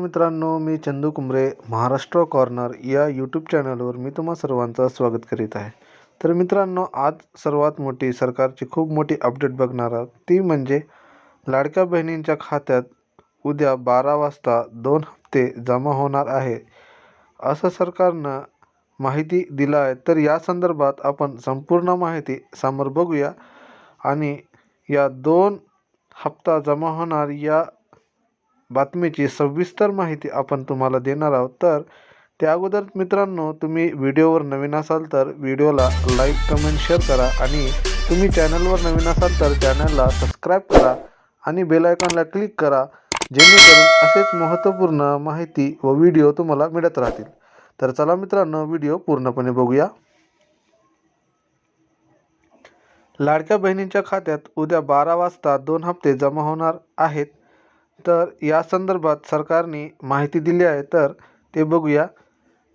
मित्रांनो मी चंदू कुंबरे महाराष्ट्र कॉर्नर या यूट्यूब चॅनलवर मी तुम्हा सर्वांचं स्वागत करीत आहे. तर मित्रांनो आज सर्वात मोठी सरकारची खूप मोठी अपडेट बघणार आहोत. ती म्हणजे लाडक्या बहिणींच्या खात्यात उद्या बारा वाजता दोन हप्ते जमा होणार आहे. असं सरकारनं माहिती दिलं आहे. तर या संदर्भात आपण संपूर्ण माहिती समोर बघूया. आणि या दोन हप्ता जमा होणार या बातमीची सविस्तर माहिती आपण तुम्हाला देणार आहोत. तर त्या अगोदर मित्रांनो तुम्ही व्हिडिओवर नवीन असाल तर व्हिडिओला लाईक कमेंट शेअर करा आणि तुम्ही चॅनलवर नवीन असाल तर चॅनलला सबस्क्राईब करा आणि बेलायकॉनला क्लिक करा जेणेकरून असेच महत्त्वपूर्ण माहिती व व्हिडिओ तुम्हाला मिळत राहतील. तर चला मित्रांनो व्हिडिओ पूर्णपणे बघूया. लाडक्या बहिणींच्या खात्यात उद्या बारा वाजता दोन हप्ते जमा होणार आहेत. तर या संदर्भात सरकारने माहिती दिली आहे. तर ते बघूया.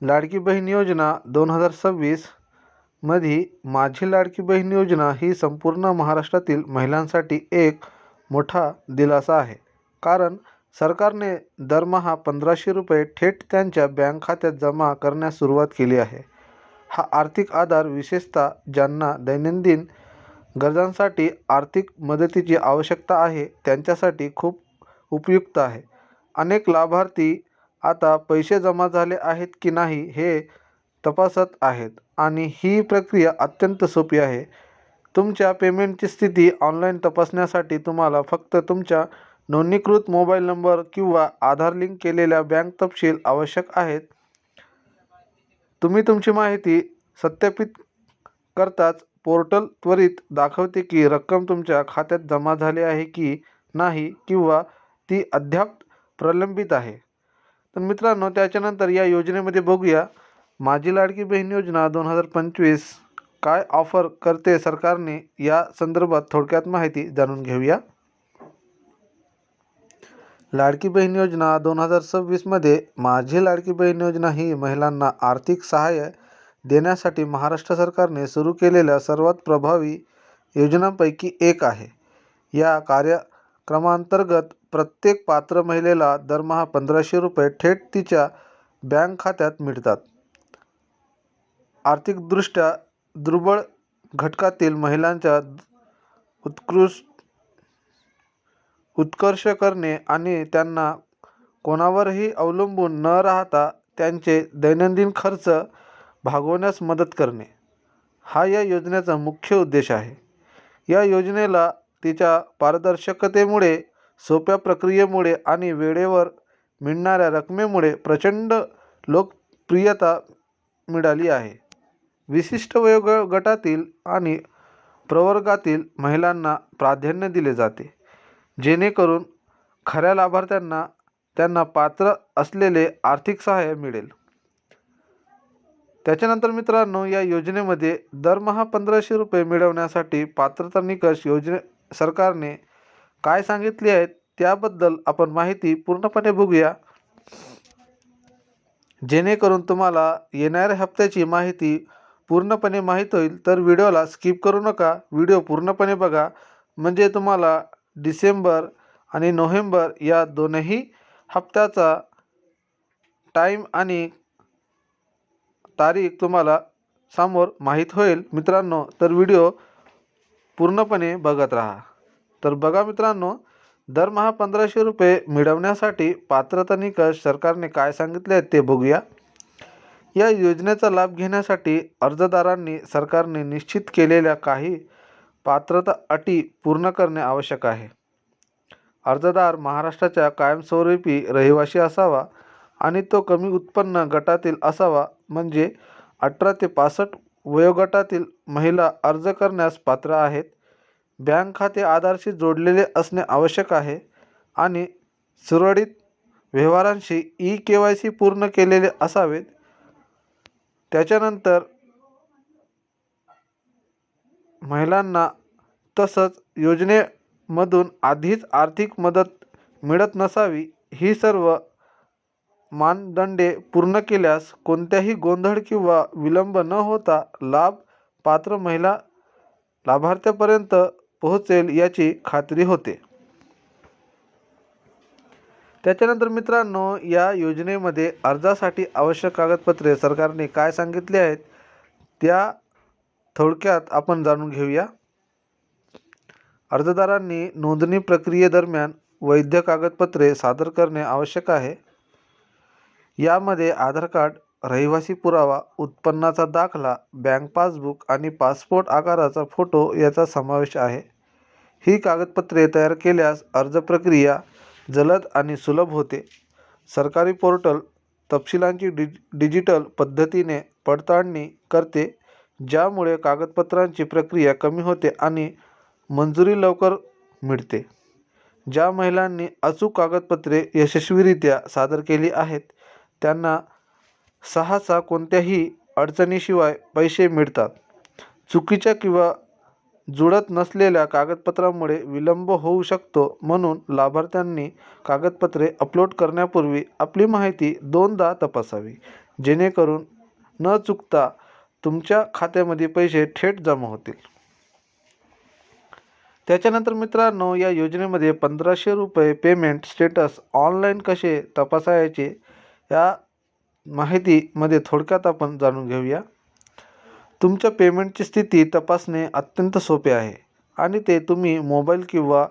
लाडकी बहीण योजना दोन हजार सव्वीसमध्ये माझी लाडकी बहीण योजना ही संपूर्ण महाराष्ट्रातील महिलांसाठी एक मोठा दिलासा आहे. कारण सरकारने दरमहा पंधराशे रुपये थेट त्यांच्या बँक खात्यात जमा करण्यास सुरुवात केली आहे. हा आर्थिक आधार विशेषतः ज्यांना दैनंदिन गरजांसाठी आर्थिक मदतीची आवश्यकता आहे त्यांच्यासाठी खूप उपयुक्त आहे. अनेक लाभार्थी आता पैसे जमा झाले आहेत की नाही हे तपासत आहेत आणि ही प्रक्रिया अत्यंत सोपी आहे. तुमच्या पेमेंटची स्थिती ऑनलाईन तपासण्यासाठी तुम्हाला फक्त तुमच्या नोंदणीकृत मोबाईल नंबर किंवा आधार लिंक केलेल्या बँक तपशील आवश्यक आहेत. तुम्ही तुमची माहिती सत्यापित करताच पोर्टल त्वरित दाखवते की रक्कम तुमच्या खात्यात जमा झाली आहे की नाही किंवा ती अद्याप प्रलंबित आहे. तर मित्रांनो त्याच्यानंतर या योजनेमध्ये बघूया. माझी लाडकी बहीण योजना दोन हजार पंचवीस काय ऑफर करते सरकारने या संदर्भात थोडक्यात माहिती जाणून घेऊया. लाडकी बहीण योजना दोन हजार सव्वीसमध्ये माझी लाडकी बहीण योजना ही महिलांना आर्थिक सहाय्य देण्यासाठी महाराष्ट्र सरकारने सुरू केलेल्या सर्वात प्रभावी योजनांपैकी एक आहे. या कार्य क्रमांतर्गत प्रत्येक पात्र महिलेला दरमहा पंधराशे रुपये थेट तिच्या बँक खात्यात मिळतात. आर्थिकदृष्ट्या दुर्बळ घटकातील महिलांच्या उत्कृष्ट उत्कर्ष करणे आणि त्यांना कोणावरही अवलंबून न राहता त्यांचे दैनंदिन खर्च भागवण्यास मदत करणे. हा या योजनेचा मुख्य उद्देश आहे. या योजनेला तिच्या पारदर्शकतेमुळे सोप्या प्रक्रियेमुळे आणि वेळेवर मिळणाऱ्या रकमेमुळे प्रचंड लोकप्रियता मिळाली आहे. विशिष्ट वयोग गटातील आणि प्रवर्गातील महिलांना प्राधान्य दिले जाते जेणेकरून खऱ्या लाभार्थ्यांना त्यांना पात्र असलेले आर्थिक सहाय्य मिळेल. त्याच्यानंतर मित्रांनो या योजनेमध्ये दरमहा पंधराशे रुपये मिळवण्यासाठी पात्रता निकष योजने सरकारने काय सांगितले आहेत त्याबद्दल आपण माहिती पूर्णपणे बघूया. जेणेकरून तुम्हाला येणाऱ्या हप्त्याची माहिती पूर्णपणे माहीत होईल तर व्हिडिओला स्किप करू नका. व्हिडिओ पूर्णपणे बघा. म्हणजे तुम्हाला डिसेंबर आणि नोव्हेंबर या दोनही हप्त्याचा टाईम आणि तारीख तुम्हाला समोर माहीत होईल मित्रांनो. तर व्हिडिओ पूर्णपणे बघत राहा. तर बघा मित्रांनो दरमहा पंधराशे रुपये मिळवण्यासाठी पात्रता निकष सरकारने काय सांगितले आहेत ते बघूया. या योजनेचा लाभ घेण्यासाठी अर्जदारांनी सरकारने निश्चित केलेल्या काही पात्रता अटी पूर्ण करणे आवश्यक आहे. अर्जदार महाराष्ट्राच्या कायमस्वरूपी रहिवासी असावा आणि तो कमी उत्पन्न गटातील असावा म्हणजे अठरा ते पासष्ट वयोगटातील महिला अर्ज करण्यास पात्र आहेत. बँक खाते आधारशी जोडलेले असणे आवश्यक आहे आणि सुरळीत व्यवहारांशी ई के वाय सी पूर्ण केलेले असावेत. त्याच्यानंतर महिलांना तसंच योजनेमधून आधीच आर्थिक मदत मिळत नसावी ही सर्व मानदंडे पूर्ण केल्यास कोणत्याही गोंधळ किंवा विलंब न होता लाभ पात्र महिला लाभार्थ्यापर्यंत पोहोचेल याची खात्री होते. त्याच्यानंतर मित्रांनो या योजनेमध्ये अर्जासाठी आवश्यक कागदपत्रे सरकारने काय सांगितले आहेत त्या थोडक्यात आपण जाणून घेऊया. अर्जदारांनी नोंदणी प्रक्रियेदरम्यान वैध कागदपत्रे सादर करणे आवश्यक आहे. यामध्ये आधार कार्ड रहिवासी पुरावा उत्पन्नाचा दाखला बँक पासबुक आणि पासपोर्ट आकाराचा फोटो याचा समावेश आहे. ही कागदपत्रे तयार केल्यास अर्ज प्रक्रिया जलद आणि सुलभ होते. सरकारी पोर्टल तपशिलांची डि डिजिटल पद्धतीने पडताळणी करते ज्यामुळे कागदपत्रांची प्रक्रिया कमी होते आणि मंजुरी लवकर मिळते. ज्या महिलांनी अचूक कागदपत्रे यशस्वीरित्या सादर केली आहेत त्यांना सहसा कोणत्याही अडचणीशिवाय पैसे मिळतात. चुकीच्या किंवा जुळत नसलेल्या कागदपत्रामुळे विलंब होऊ शकतो म्हणून लाभार्थ्यांनी कागदपत्रे अपलोड करण्यापूर्वी आपली माहिती दोनदा तपासावी जेणेकरून न चुकता तुमच्या खात्यामध्ये पैसे थेट जमा होतील. त्याच्यानंतर मित्रांनो या योजनेमध्ये पंधराशे रुपये पेमेंट स्टेटस ऑनलाईन कसे तपासायचे या माहितीमध्ये थोडक्यात आपण जाणून घेऊया. तुमच्या पेमेंटची स्थिती तपासणे अत्यंत सोपे आहे आणि ते तुम्ही मोबाईल किंवा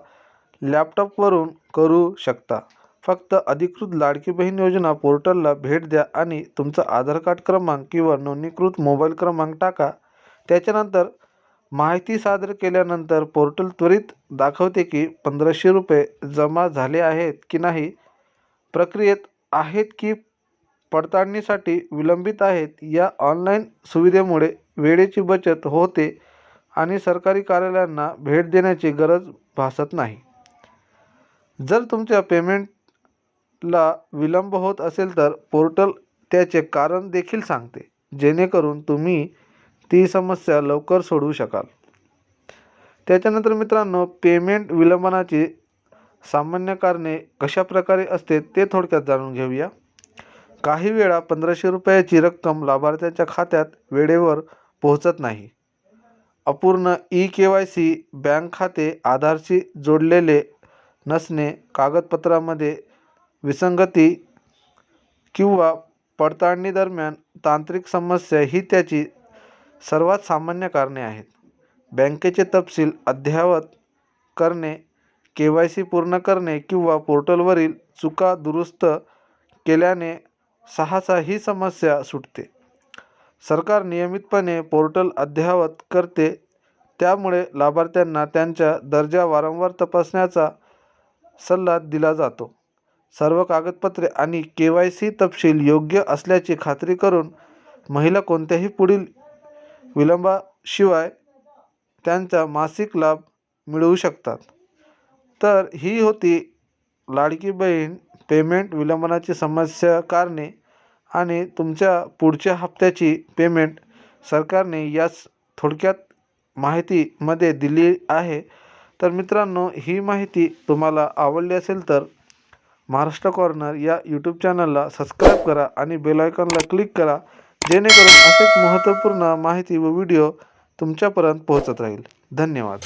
लॅपटॉपवरून करू शकता. फक्त अधिकृत लाडकी बहीण योजना पोर्टलला भेट द्या आणि तुमचा आधार कार्ड क्रमांक किंवा नोंदणीकृत मोबाईल क्रमांक टाका. त्याच्यानंतर माहिती सादर केल्यानंतर पोर्टल त्वरित दाखवते की पंधराशे रुपये जमा झाले आहेत की नाही. प्रक्रियेत आहेत की पडताळणीसाठी विलंबित आहेत या ऑनलाईन सुविधेमुळे वेळेची बचत होते आणि सरकारी कार्यालयांना भेट देण्याची गरज भासत नाही. जर तुमच्या पेमेंटला विलंब होत असेल तर पोर्टल त्याचे कारण देखील सांगते जेणेकरून तुम्ही ती समस्या लवकर सोडवू शकाल. त्याच्यानंतर मित्रांनो पेमेंट विलंबनाची सामान्य कारणे कशाप्रकारे असते ते थोडक्यात जाणून घेऊया. काही वेळा पंधराशे रुपयाची रक्कम लाभार्थ्याच्या खात्यात वेळेवर पोहोचत नाही. अपूर्ण E K Y C bank खाते आधारशी जोडलेले नसणे कागदपत्रामध्ये विसंगती किंवा पडताळणीदरम्यान तांत्रिक समस्या ही त्याची सर्वात सामान्य कारणे आहेत. बँकेचे तपशील अद्ययावत करणे के वाय सी पूर्ण करणे किंवा पोर्टलवरील चुका दुरुस्त केल्याने सहसा ही समस्या सुटते. सरकार नियमितपणे पोर्टल अद्ययावत करते त्यामुळे लाभार्थ्यांना त्यांच्या दर्जा वारंवार तपासण्याचा सल्ला दिला जातो. सर्व कागदपत्रे आणि के वाय सी तपशील योग्य असल्याची खात्री करून महिला कोणत्याही पुढील विलंबाशिवाय त्यांचा मासिक लाभ मिळवू शकतात. तर ही होती लाडकी बहीण पेमेंट विलंबनाची समस्या कारणे आणि तुमच्या पुढच्या हप्त्याची पेमेंट सरकारने याच थोडक्यात माहितीमध्ये दिली आहे. तर मित्रांनो ही माहिती तुम्हाला आवडली असेल तर महाराष्ट्र कॉर्नर या यूट्यूब चॅनलला सबस्क्राईब करा आणि बेलायकॉनला क्लिक करा जेणेकरून असेच महत्त्वपूर्ण माहिती व व्हिडिओ तुमच्यापर्यंत पोहोचत राहील. धन्यवाद.